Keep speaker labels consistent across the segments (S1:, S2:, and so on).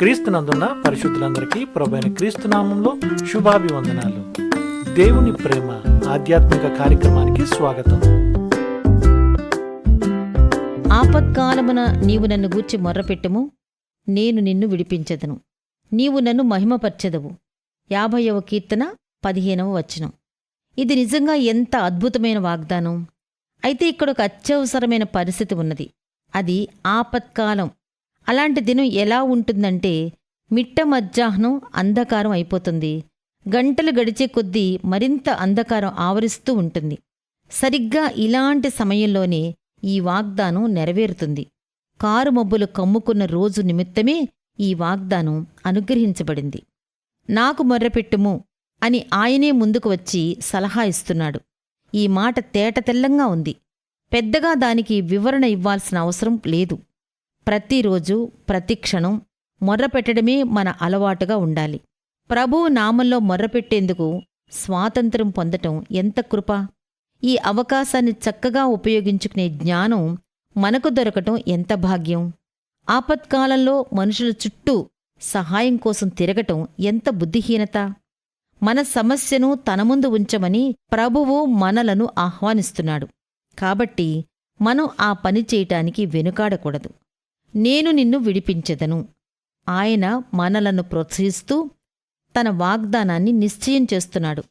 S1: క్రీస్తునందున్న పరిశుద్ధులందరికీ ప్రభైన క్రీస్తు నామంలో శుభాభివందనాలు. దేవుని ప్రేమ ఆధ్యాత్మిక కార్యక్రమానికి స్వాగతం.
S2: ఆపత్కాలమున నీవు నన్ను గూర్చి మొర్రపెట్టుము నేను నిన్ను విడిపించదను. నీవు నన్ను మహిమపరచెదవు. యాభైవ కీర్తన పదిహేనవ వచనం. ఇది నిజంగా ఎంత అద్భుతమైన వాగ్దానం! అయితే ఇక్కడ ఒక అత్యవసరమైన పరిస్థితి ఉన్నది. అది ఆపత్కాలం. అలాంటి దినం ఎలా ఉంటుందంటే మిట్ట మధ్యాహ్నం అంధకారం అయిపోతుంది. గంటలు గడిచే కొద్దీ మరింత అంధకారం ఆవరిస్తూ ఉంటుంది. సరిగ్గా ఇలాంటి సమయంలోనే ఈ వాగ్దానం నెరవేరుతుంది. కారు మబ్బులు కమ్ముకున్న రోజు నిమిత్తమే ఈ వాగ్దానం అనుగ్రహించబడింది. నాకు మొర్రపెట్టుము అని ఆయనే ముందుకు వచ్చి సలహా ఇస్తున్నాడు. ఈ మాట తేటతెల్లంగా ఉంది. పెద్దగా దానికి వివరణ ఇవ్వాల్సిన అవసరం లేదు. ప్రతిరోజు ప్రతి క్షణం మొర్రపెట్టడమే మన అలవాటుగా ఉండాలి. ప్రభువు నామంలో మొర్రపెట్టేందుకు స్వాతంత్రం పొందటం ఎంత కృప! ఈ అవకాశాన్ని చక్కగా ఉపయోగించుకునే జ్ఞానం మనకు దొరకటం ఎంత భాగ్యం! ఆపత్కాలంలో మనుషుల చుట్టూ సహాయం కోసం తిరగటం ఎంత బుద్ధిహీనత! మన సమస్యను తన ముందు ఉంచమని ప్రభువు మనలను ఆహ్వానిస్తున్నాడు. కాబట్టి మనం ఆ పని చేయటానికి వెనుకాడకూడదు. నేను నిన్ను విడిపించెదను. ఆయన మనలను ప్రోత్సహిస్తూ తన వాగ్దానాన్ని నిశ్చయం చేస్తున్నాడు.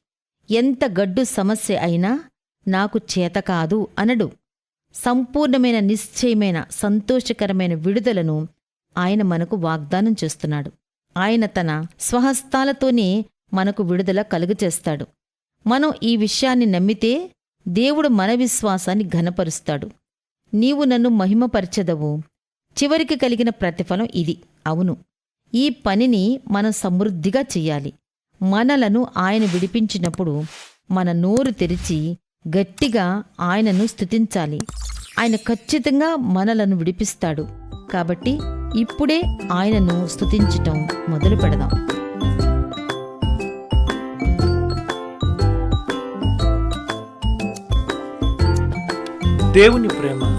S2: ఎంత గడ్డు సమస్య అయినా నాకు చేత కాదు అనడు. సంపూర్ణమైన నిశ్చయమైన సంతోషకరమైన విడుదలను ఆయన మనకు వాగ్దానం చేస్తున్నాడు. ఆయన తన స్వహస్తాలతోనే మనకు విడుదల కలుగచేస్తాడు మనం ఈ విషయాన్ని నమ్మితే దేవుడు మన విశ్వాసాన్ని ఘనపరుస్తాడు. నీవు నన్ను మహిమపరచెదవు. చివరికి కలిగిన ప్రతిఫలం ఇది. అవును. ఈ పనిని మనం సమృద్ధిగా చెయ్యాలి. మనలను ఆయన విడిపించినప్పుడు మన నోరు తెరిచి గట్టిగా ఆయనను స్థుతించాలి. ఆయన ఖచ్చితంగా మనలను విడిపిస్తాడు. కాబట్టి ఇప్పుడే ఆయనను స్థుతించటం మొదలు పెడదాం.
S1: దేవుని ప్రేమ